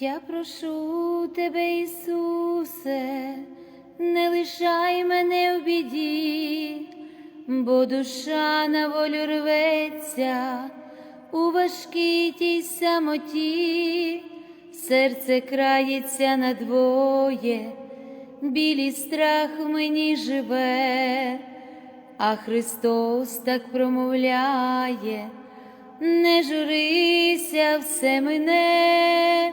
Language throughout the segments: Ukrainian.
Я прошу тебе, Ісусе, не лишай мене в біді, бо душа на волю рветься у важкій тій самоті, серце крається надвоє, білий страх в мені живе, а Христос так промовляє, не журися все мене.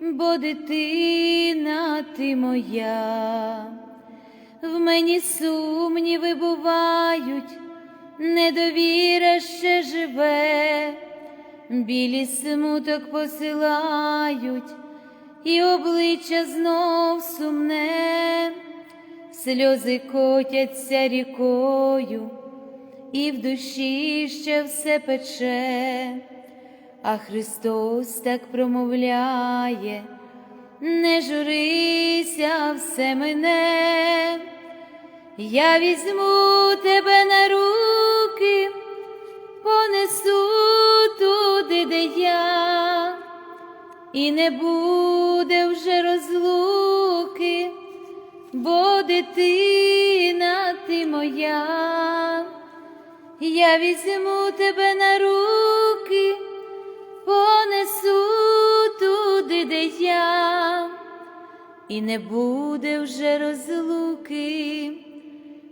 бо дитина ти моя, в мені сумніви бувають, недовіра ще живе, білі смуток посилають, і обличчя знов сумне, сльози котяться рікою, і в душі ще все пече а Христос так промовляє, не журися все мене, я візьму тебе на руки, понесу туди, де я, і не буде вже розлуки, бо дитина ти моя, я візьму тебе на руки понесу туди, де я, і не буде вже розлуки,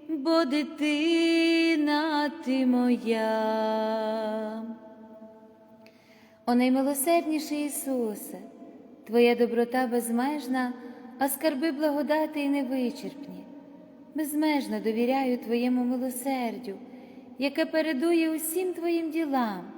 бо дитина ти моя. О наймилосердніший Ісусе, Твоя доброта безмежна, а скарби благодати і невичерпні. Безмежно довіряю Твоєму милосердю, яке передує усім Твоїм ділам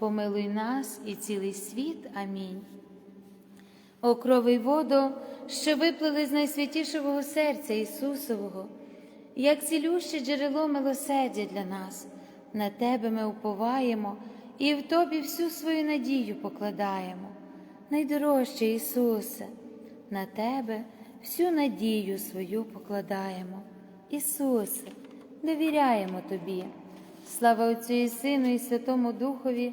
помилуй нас і цілий світ. Амінь. О крови й воду, що виплили з найсвятішого серця Ісусового, як цілюще джерело милосердя для нас, на Тебе ми уповаємо і в Тобі всю свою надію покладаємо. Найдорожче Ісусе, на Тебе всю надію свою покладаємо. Ісусе, довіряємо Тобі. Слава Отцю і Сину, і Святому Духові,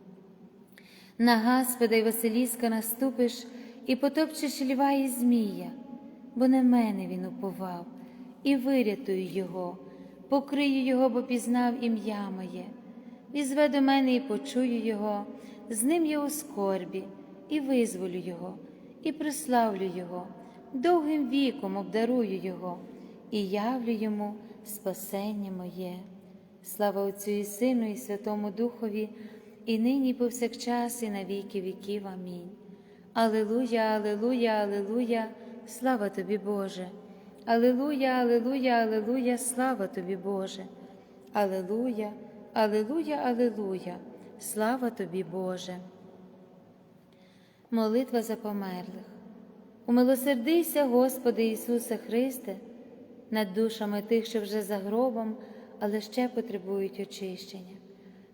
На Гаспода й Василіска наступиш і потопчеш льва і змія, бо на мене він уповав і вирятую його, покрию його, бо пізнав ім'я моє, візве до мене і почую його, з ним я у скорбі, і визволю його, і прославлю Його, довгим віком обдарую Його і явлю йому спасення моє. Слава Отцю і Сину, і Святому Духові, і нині, повсякчас, і на віки віків. Амінь. Алилуя, Алилуя, Алилуя, слава тобі, Боже. Алилуя, Алилуя, Алилуя, слава тобі, Боже. Алилуя, Алилуя, Алилуя, слава тобі, Боже. Молитва за померлих. Умилосердися, Господи Ісусе Христе, над душами тих, що вже за гробом, але ще потребують очищення,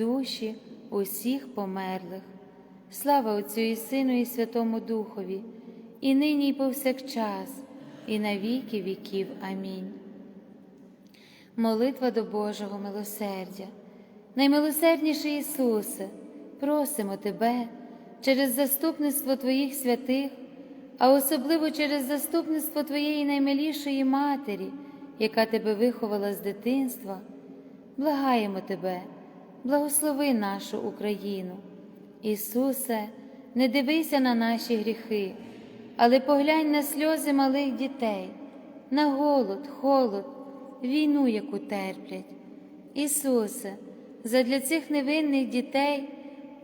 душі усіх померлих. Слава Отцю і Сину, і Святому Духові, і нині, і повсякчас, і на віки віків. Амінь. Молитва до Божого милосердя. Наймилосердніший Ісусе, просимо Тебе через заступництво Твоїх святих, а особливо через заступництво Твоєї наймилішої Матері, яка Тебе виховала з дитинства, благаємо Тебе, благослови нашу Україну. Ісусе, не дивися на наші гріхи, але поглянь на сльози малих дітей, на голод, холод, війну, яку терплять. Ісусе, задля цих невинних дітей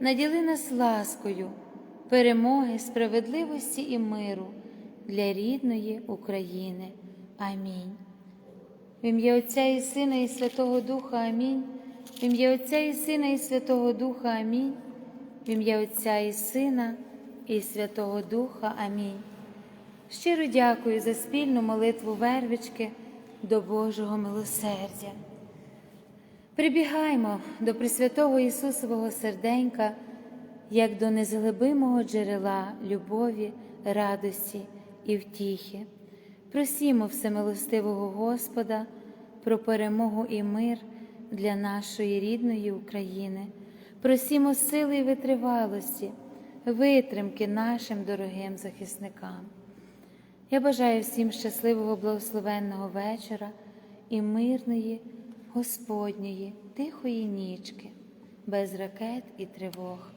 наділи нас ласкою, перемоги, справедливості і миру для рідної України. Амінь. В ім'я Отця і Сина, і Святого Духа Амінь. В ім'я Отця і Сина, і Святого Духа Амінь. В ім'я Отця і Сина, і Святого Духа. Амінь. Щиро дякую за спільну молитву вервички до Божого милосердя. Прибігаймо до Пресвятого Ісусового серденька, як до незглибимого джерела любові, радості і втіхи. Просімо всемилостивого Господа про перемогу і мир для нашої рідної України. Просімо сили і витривалості, витримки нашим дорогим захисникам. Я бажаю всім щасливого благословенного вечора і мирної, Господньої, тихої нічки, без ракет і тривог.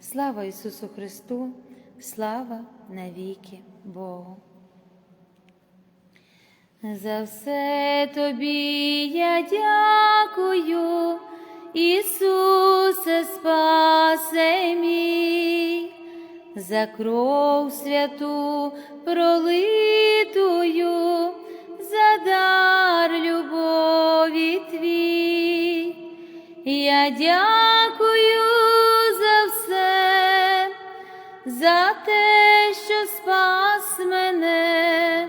Слава Ісусу Христу, слава навіки Богу. За все тобі я дякую, Ісусе спасе мій, за кров святу пролитую, за дар любові твій. Я дякую за все, за те, що спас мене,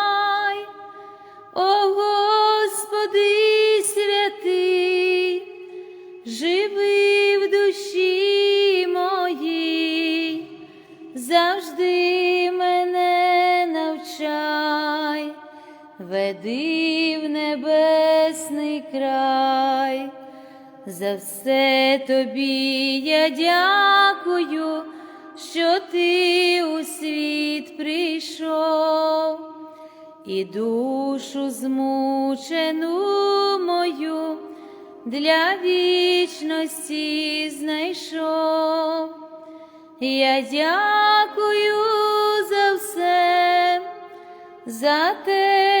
Веди в небесний край. За все тобі я дякую, що ти у світ прийшов і душу змучену мою для вічності знайшов. Я дякую за все, за те,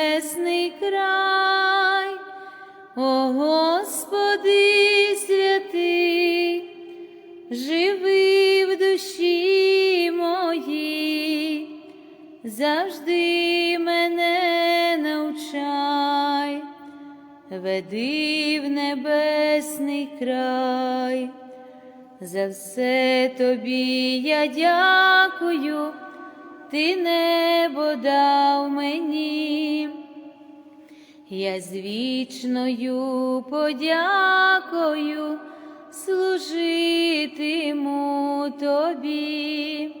завжди мене навчай, веди в небесний край. За все тобі я дякую, ти небо дав мені. Я з вічною подякою служитиму тобі.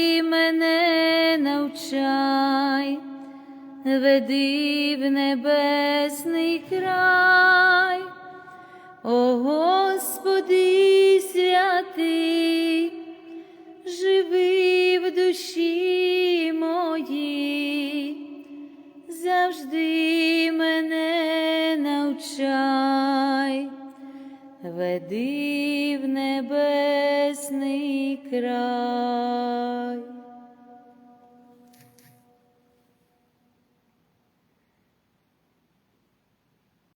навчай, веди в небесний край, о Господи святий, живи в душі моїй, завжди мене навчай, веди в небесний край.